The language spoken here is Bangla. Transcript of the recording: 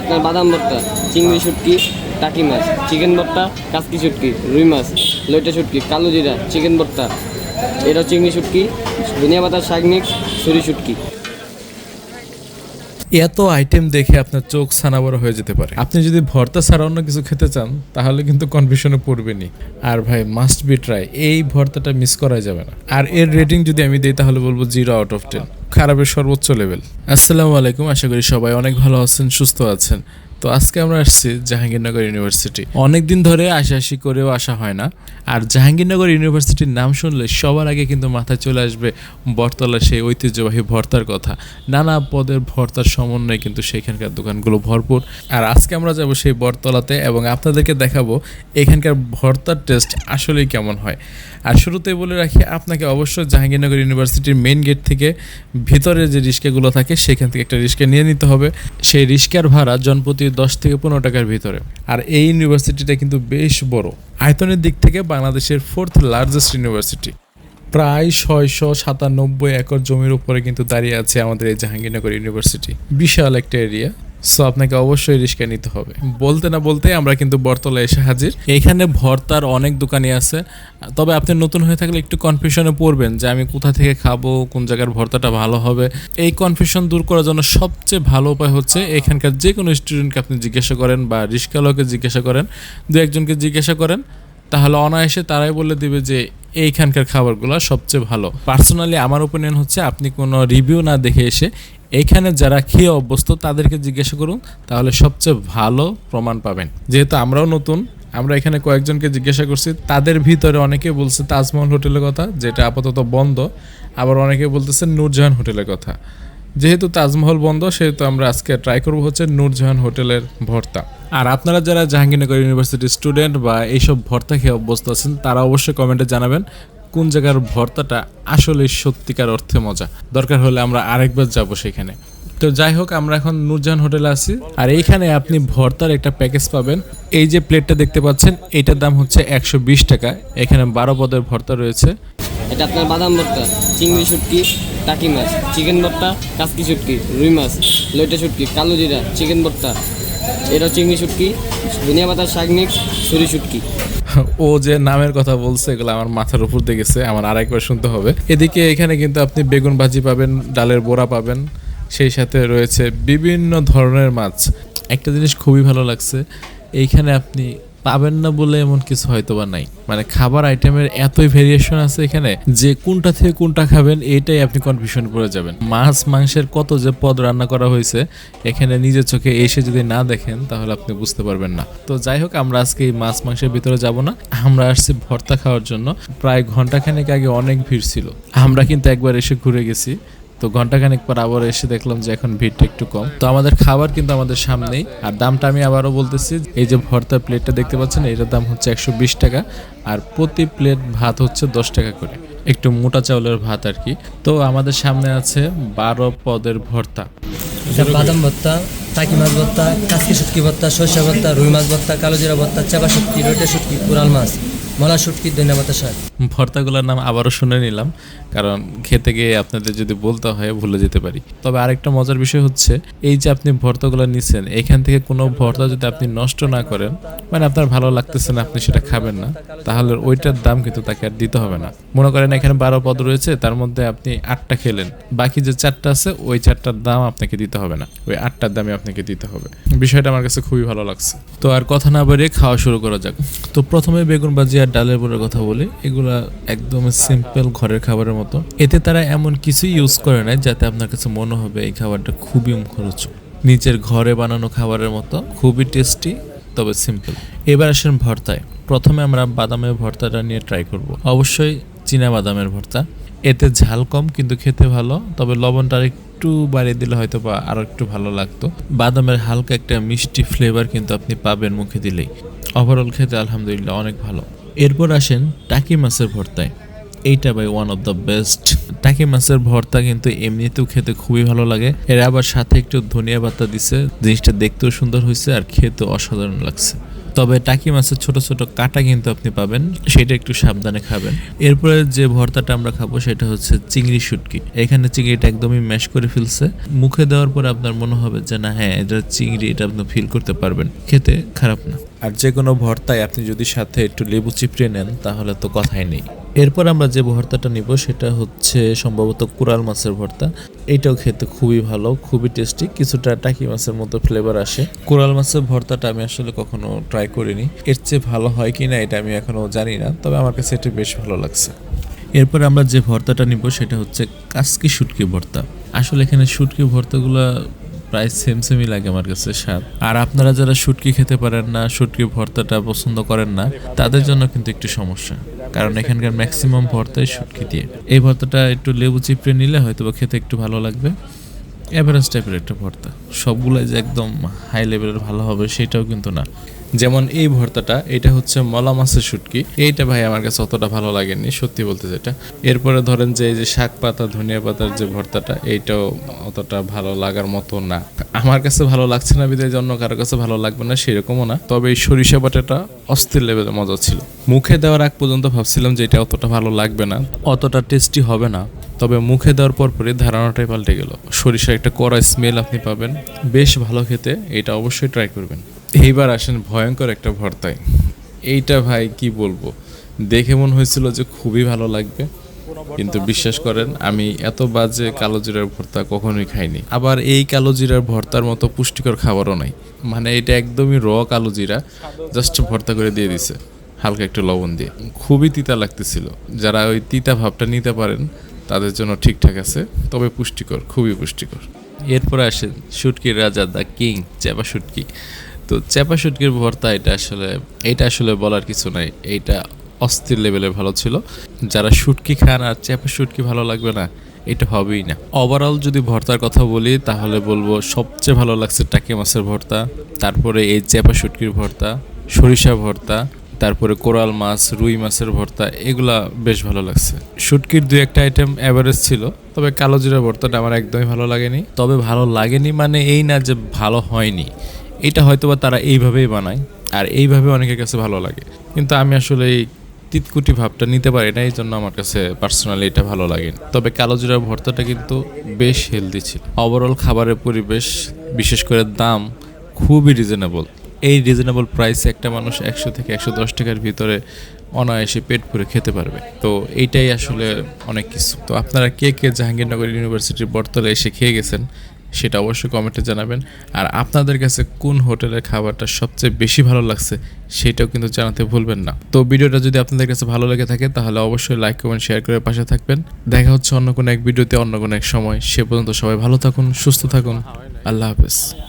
আপনার বাদাম ভর্তা, চিংড়ি শুটকি, টাকি মাছ, চিকেন ভর্তা কাসকি শুটকি, রুই মাছ, লইটা শুটকি, কালো জিরা, চিকেন ভর্তা। এটা চিংড়ি শুটকি, ধনিয়া পাতার শাক মিক্স, ছুরি শুটকি। এত আইটেম দেখে আপনার চোখ ছানাবড় হয়ে যেতে পারে। আপনি যদি ভর্তা ছাড়া অন্য কিছু খেতে চান, তাহলে কিন্তু কনফিউশনে পড়বেনি আর ভাই মাস্ট বি ট্রাই এই ভর্তাটা মিস করা যাবে না। আর এর রেটিং যদি আমি দিই, তাহলে বলব জিরো আউট অফ টেন খারাপের সর্বোচ্চ লেভেল আসসালামু আলাইকুম, আশা করি সবাই অনেক ভালো আছেন, সুস্থ আছেন। তো আজকে আমরা আসছি জাহাঙ্গীরনগর ইউনিভার্সিটি। অনেক দিন ধরে আশাআশি করেও আসা হয় না। আর জাহাঙ্গীরনগর ইউনিভার্সিটির নাম শুনলে সবার আগে কিন্তু মাথায় চলে আসবে বটতলা সেই ঐতিহ্যবাহী ভর্তার কথা। নানা পদের ভর্তার সমন্বয়ে কিন্তু সেখানকার দোকানগুলো ভরপুর। আর আজকে আমরা যাব সেই বটতলাতে এবং আপনাদেরকে দেখাবো এখানকার ভর্তার টেস্ট আসলেই কেমন হয়। আর শুরুতেই বলে রাখি, আপনাকে অবশ্যই জাহাঙ্গীরনগর ইউনিভার্সিটির মেন গেট থেকে ভিতরে যে রিক্সাগুলো থাকে, সেখান থেকে একটা রিক্সা নিয়ে নিতে হবে। সেই রিস্কার ভাড়া জনপ্রতি দশ থেকে পনেরো টাকার ভিতরে। আর এই ইউনিভার্সিটিটা কিন্তু বেশ বড়। আয়তনের দিক থেকে বাংলাদেশের ফোর্থ লার্জেস্ট ইউনিভার্সিটি। প্রায় ছয়শো সাতানব্বই একর জমির উপরে কিন্তু দাঁড়িয়ে আছে আমাদের এই জাহাঙ্গীরনগর ইউনিভার্সিটি। বিশাল একটা এরিয়া সো আপনাকে অবশ্যই রিস্কা নিতে হবে। বলতে না বলতে আমরা কিন্তু বরতলা এসে হাজির। এখানে ভর্তার অনেক দোকানই আছে। তবে আপনি নতুন হয়ে থাকলে একটু কনফিউশনে পড়বেন যে আমি কোথা থেকে খাব, কোন জায়গার ভর্তাটা ভালো হবে। এই কনফিউশন দূর করার জন্য সবচেয়ে ভালো উপায় হচ্ছে এখানকার যে কোনো স্টুডেন্টকে আপনি জিজ্ঞাসা করেন বা রিস্কালোকে জিজ্ঞাসা করেন। দু একজনকে জিজ্ঞাসা করেন, তাহলে অনায়াসে তারাই বলে দিবে যে এইখানকার খাবারগুলো সবচেয়ে ভালো। পার্সোনালি আমার ওপিনিয়ন হচ্ছে আপনি কোনো রিভিউ না দেখে এসে এখানে যারা খেয়ে অভ্যস্ত, তাদেরকে জিজ্ঞাসা করুন, তাহলে সবচেয়ে ভালো প্রমাণ পাবেন। যেহেতু আমরাও নতুন, আমরা এখানে কয়েকজনকে জিজ্ঞাসা করছি। তাদের ভিতরে অনেকে বলছে তাজমহল হোটেলের কথা, যেটা আপাতত বন্ধ। আবার অনেকে বলতেছে নূরজাহান হোটেলের কথা। যেহেতু তাজমহল বন্ধ, সেহেতু আমরা আজকে ট্রাই করব হচ্ছে নূরজাহান হোটেলের ভর্তা। আর আপনারা যারা জাহাঙ্গীরনগর ইউনিভার্সিটির স্টুডেন্ট বা এইসব ভর্তা খেয়ে অভ্যস্ত আছেন, তারা অবশ্যই কমেন্টে জানাবেন। কোন জায়গার ভর্তাটা আসলে সত্যিকার অর্থে মজা? দরকার হলে আমরা আরেকবার যাব সেখানে। তো যাই হোক, আমরা এখন নূরজাহান হোটেলে আছি। আর এইখানে আপনি ভর্তার একটা প্যাকেজ পাবেন। এই যে প্লেটটা দেখতে পাচ্ছেন, এটার দাম হচ্ছে একশো বিশ টাকা। এখানে বারো পদের ভর্তা রয়েছে। এটা আপনার বাদাম ভর্তা, চিংড়ি শুটকি, টাকি মাছ, চিকেন ভর্তা কাসকি শুটকি, রুই মাছ, লইটা শুটকি, কালো জিরা, চিকেন ভর্তা। এটা চিংড়ি শুটকি, ধনিয়া পাতার শাক মিক্স, ছুরি শুটকি। ও যে নামের কথা বলছে, এগুলো আমার মাথার উপর দিয়ে গেছে, আমার আরেকবার শুনতে হবে। এদিকে এখানে কিন্তু আপনি বেগুন ভাজি পাবেন, ডালের বোড়া পাবেন, সেই সাথে রয়েছে বিভিন্ন ধরনের মাছ। একটা জিনিস খুবই ভালো লাগছে, এইখানে আপনি পাবেন না বলে এমন কিছু হয়তো বা নাই। মানে খাবার আইটেমের এতই ভেরিয়েশন আছে এখানে যে কোনটা থেকে কোনটা খাবেন এইটাই আপনি কনফিউশন পড়ে যাবেন। মাছ, মাংসের কত যে পদ রান্না করা হয়েছে, এখানে নিজের চোখে এসে যদি না দেখেন, তাহলে আপনি বুঝতে পারবেন না। তো যাই হোক, আমরা আজকে এই মাছ, মাংসের ভিতরে যাব না। আমরা আসছি ভর্তা খাওয়ার জন্য। প্রায় ঘন্টাখানেক আগে অনেক ভিড় ছিল। আমরা কিন্তু একবার এসে ঘুরে গেছি। তো ঘণ্টা ঘন্টাখানেক পর আবার এসে দেখলাম যে এখন ভিড়টা একটু কম। তো আমাদের খাবার কিন্তু আমাদের সামনেই। আর দামটা আমি আবারও বলতেছি, এই যে ভর্তার প্লেটটা দেখতে পাচ্ছেন, এটার দাম হচ্ছে একশো বিশ টাকা। আর প্রতি প্লেট ভাত হচ্ছে দশ টাকা করে। একটু মোটা চাউলের ভাত আর কি। তো আমাদের সামনে আছে বারো পদের ভর্তা। বাদাম ভর্তা, টাকি মাছ ভর্তা কাসকি শুটকি ভর্তা, সরষে ভর্তা, রুই মাছ ভর্তা কালো জিরা ভর্তা চাপা শুটকি রোটে শুটকি, কুরাল মাছ। মলা শুটকি ধনিয়া পাতা শাক ভর্তাগুলোর নাম আবারও শুনে নিলাম, কারণ খেতে গিয়ে আপনাদের যদি বলতে হয়, ভুলে যেতে পারি। তবে আরেকটা মজার বিষয় হচ্ছে, এই যে আপনি ভর্তাগুলো নিছেন, এখান থেকে কোনো ভর্তা যদি আপনি নষ্ট না করেন মানে আপনার ভালো লাগতেছে না, আপনি সেটা খাবেন না, তাহলে ওইটার দাম কিন্তু তাকে আর দিতে হবে না। মনে করেন এখানে বারো পদ রয়েছে, তার মধ্যে আপনি আটটা খেলেন। বাকি যে চারটা আছে, ওই চারটার দাম আপনাকে দিতে হবে না, ওই আটটার দামে আপনাকে দিতে হবে। বিষয়টা আমার কাছে খুবই ভালো লাগছে। তো আর কথা না বাড়িয়ে খাওয়া শুরু করা যাক। তো প্রথমে বেগুন ভাজি আর ডালের বড়ার কথা বলি, এগুলা একদম সিম্পল ঘরের খাবারের মতো। এতে তারা এমন কিছু ইউজ করে না যাতে আপনার কাছে মনে হবে এই খাবারটা খুবই মুখরোচক। নিজের ঘরে বানানো খাবারের মতো, খুবই টেস্টি তবে সিম্পল এবার আসেন ভর্তায়। প্রথমে আমরা বাদামের ভর্তাটা নিয়ে ট্রাই করব। অবশ্যই চীনা বাদামের ভর্তা। এতে ঝাল কম, কিন্তু খেতে ভালো, তবে লবণটা আর একটু বাড়িয়ে দিলে হয়তো বা আরও একটু ভালো লাগতো। বাদামের হালকা একটা মিষ্টি ফ্লেভার কিন্তু আপনি পাবেন মুখে দিলেই। ওভারঅল খেতে আলহামদুলিল্লাহ অনেক ভালো। এরপর আসেন টাকি মাছের ভর্তায়। এইটা ভাই ওয়ান অফ দ্য বেস্ট টাকি মাছের ভর্তা কিন্তু এমনিতেও খেতে খুবই ভালো লাগে। এর আবার সাথে একটু ধনিয়া পাতা দিছে। জিনিসটা দেখতেও সুন্দর হয়েছে আর খেতেও অসাধারণ লাগছে। তবে টাকি মাছের ছোট ছোট কাটা কিন্তু আপনি পাবেন, সেটা একটু সাবধানে খাবেন। এরপরে যে ভর্তাটা আমরা খাব সেটা হচ্ছে চিংড়ি শুটকি। এখানে চিংড়িটা একদমই ম্যাশ করে ফেলছে। মুখে দেওয়ার পর আপনার মনে হবে যে না হ্যাঁ এটা চিংড়ি, এটা আপনি ফিল করতে পারবেন। খেতে খারাপ না। আর যে কোনো ভর্তায় আপনি যদি সাথে একটু লেবু চিপড়ে নেন, তাহলে তো কথাই নেই। এরপর আমরা যে ভর্তাটা নিব, সেটা হচ্ছে সম্ভবত কুরাল মাছের ভর্তা। এটাও খেতে খুবই ভালো, খুবই টেস্টি, কিছুটা টাকি মাছের মতো ফ্লেভার আসে। কুরাল মাছের ভর্তাটা আমি আসলে কখনো ট্রাই করিনি। এর চেয়ে ভালো হয় কি না এটা আমি এখনও জানি না, তবে আমার কাছে এটা বেশ ভালো লাগছে। এরপর আমরা যে ভর্তাটা নিব, সেটা হচ্ছে কাসকি শুটকি ভর্তা। আসলে এখানে শুটকি ভর্তাগুলো প্রায় সেম সেমই লাগে আমার কাছে স্বাদ। আর আপনারা যারা শুটকি খেতে পারেন না, শুটকি ভর্তাটা পছন্দ করেন না, তাদের জন্য কিন্তু একটু সমস্যা। কারণ এখানকার ম্যাক্সিমাম ভর্তাই শুটকি দিয়ে। এই ভর্তাটা একটু লেবু চিপড়ে নিলে হয়তো বা খেতে একটু ভালো লাগবে। এভারেস্ট টাইপের একটা ভর্তা। সবগুলাই যে একদম হাই লেভেলের ভালো হবে, সেটাও কিন্তু না। যেমন এই ভর্তাটা এটা হচ্ছে মলা মাছের শুটকি। এইটা ভাই আমার কাছে অতটা ভালো লাগেনি, সত্যি বলতে যেটা এরপরে ধরেন যে এই যে শাক পাতা, ধনিয়া পাতার যে ভর্তাটা, এইটাও অতটা ভালো লাগার মতো না। আমার কাছে ভালো লাগছে না, বিদায় অন্য কারও কাছে ভালো লাগবে না, সেরকমও না। তবে এই সরিষা বাটাটা অস্থির লেভেলের মজা ছিল। মুখে দেওয়ার আগ পর্যন্ত ভাবছিলাম যে এটা অতটা ভালো লাগবে না, অতটা টেস্টি হবে না। তবে মুখে দেওয়ার পর পরে ধারণাটাই পাল্টে গেল। সরিষা একটা কড়া স্মেল আপনি পাবেন। বেশ ভালো খেতে, এটা অবশ্যই ট্রাই করবেন। এইবার আসেন, ভয়ঙ্কর একটা ভর্তায় এইটা ভাই কি বলব? দেখে মনে হয়েছিল যে খুবই ভালো লাগবে। কিন্তু বিশ্বাস করেন, আমি এত বাজে কালো জিরার ভর্তা কখনোই খাইনি। আবার এই কালো জিরার ভর্তার মতো পুষ্টিকর খাবারও নাই। মানে এটা একদমই র কালো জিরা, জাস্ট ভর্তা করে দিয়ে দিছে, হালকা একটু লবণ দিয়ে। খুবই তিতা লাগতেছিল। যারা ওই তিতা ভাবটা নিতে পারেন, তাদের জন্য ঠিকঠাক আছে, তবে পুষ্টিকর, খুবই পুষ্টিকর। এরপরে আসেন শুটকির রাজা দ্য কিং চেপা শুটকি। তো চেপা শুটকির ভর্তা এটা আসলে এটা আসলে বলার কিছু নাই। এইটা অস্থির লেভেলে ভালো ছিল। যারা শুটকি খান আর চেপা শুটকি ভালো লাগবে না, এটা হবেই না। ওভারঅল যদি ভর্তার কথা বলি, তাহলে বলব সবচেয়ে ভালো লাগছে টাকি মাছের ভর্তা, তারপরে এই চেপা শুটকির ভর্তা, সরিষা ভর্তা, তারপরে কোরাল মাছ, রুই মাছের ভর্তা, এগুলা বেশ ভালো লাগছে। শুটকির দুই একটা আইটেম অ্যাভারেজ ছিল, তবে কালো জিরা ভর্তাটা আমার একদমই ভালো লাগেনি। তবে ভালো লাগেনি মানে এই না যে ভালো হয়নি। এটা হয়তোবা তারা এইভাবেই বানায়, আর এইভাবে অনেকের কাছে ভালো লাগে। কিন্তু আমি আসলে এই তিতকুটি ভাবটা নিতে পারি না এই জন্য আমার কাছে পার্সোনালি এটা ভালো লাগে তবে কালো জিরার ভর্তাটা কিন্তু বেশ হেলদি ছিল। ওভারঅল খাবারের পরিবেশ, বিশেষ করে দাম, খুবই রিজনেবল এই রিজনেবল প্রাইসে একটা মানুষ একশো থেকে একশো দশ টাকার ভিতরে অনায়াসে পেট ভরে খেতে পারবে। তো এইটাই আসলে অনেক কিছু। তো আপনারা কে কে জাহাঙ্গীরনগর ইউনিভার্সিটির বর্তলে এসে খেয়ে গেছেন সেটা অবশ্যই কমেন্টে জানাবেন। আর আপনাদের কাছে কোন হোটেলের খাবারটা সবচেয়ে বেশি ভালো লাগছে সেটাও কিন্তু জানাতে ভুলবেন না। তো ভিডিওটা যদি আপনাদের কাছে ভালো লেগে থাকে তাহলে অবশ্যই লাইক, কমেন্ট, শেয়ার করে পাশে থাকবেন। দেখা হচ্ছে অন্য কোনো এক ভিডিওতে অন্য কোনো এক সময়। সে পর্যন্ত সবাই ভালো থাকুন, সুস্থ থাকুন। আল্লাহ হাফেজ।